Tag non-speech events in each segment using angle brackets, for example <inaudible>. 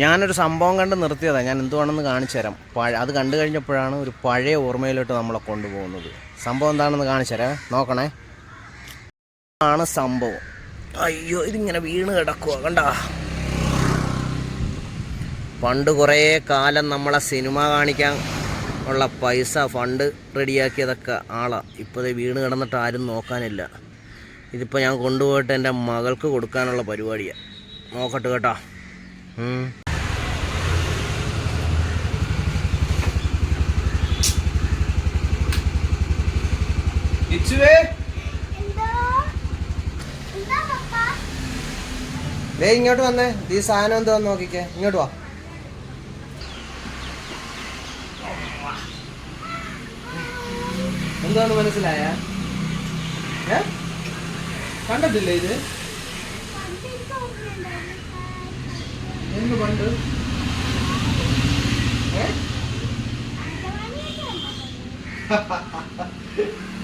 ഞാനൊരു സംഭവം കണ്ട് നിർത്തിയതാണ് ഞാൻ എന്തുവാണെന്ന് കാണിച്ചു തരാം. അത് കണ്ടു കഴിഞ്ഞപ്പോഴാണ് ഒരു പഴയ ഓർമ്മയിലോട്ട് നമ്മളെ കൊണ്ടുപോകുന്നത്. സംഭവം എന്താണെന്ന് കാണിച്ചു തരാം. നോക്കണേ. ആണ് സംഭവം. അയ്യോ ഇതിങ്ങനെ വീണ് കിടക്കുക കണ്ട? പണ്ട് കുറേ കാലം നമ്മളെ സിനിമ കാണിക്കാൻ ഉള്ള പൈസ ഫണ്ട് റെഡിയാക്കിയതൊക്കെ ആളാണ് ഇപ്പോൾ വീണ് കിടന്നിട്ട് ആരും നോക്കാനില്ല. ഇതിപ്പോൾ ഞാൻ കൊണ്ടുപോയിട്ട് എന്റെ മകൾക്ക് കൊടുക്കാനുള്ള പരിപാടിയാണ് നോക്കട്ടെ കേട്ടോ. ഇച്ചുവേ. ദേ ഇങ്ങോട്ട് വന്നേ. ഈ സാധനം എന്താ നോക്കിക്കേ. ഇങ്ങോട്ട് വാ. എന്താണ് മനസ്സിലായ? കണ്ടിട്ടില്ലേ ഇത്? എന്ത് പണ്ട്? ഏ? <laughs>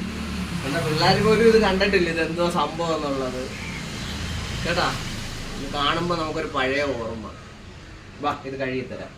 എന്റെ പിള്ളേർ പോലും ഇത് കണ്ടിട്ടില്ല. ഇത് എന്തോ സംഭവം എന്നുള്ളത്. കേട്ടാ? ഇത് കാണുമ്പോ നമുക്കൊരു പഴയ ഓർമ്മ. വാ ഇത് കഴുകിത്തരാം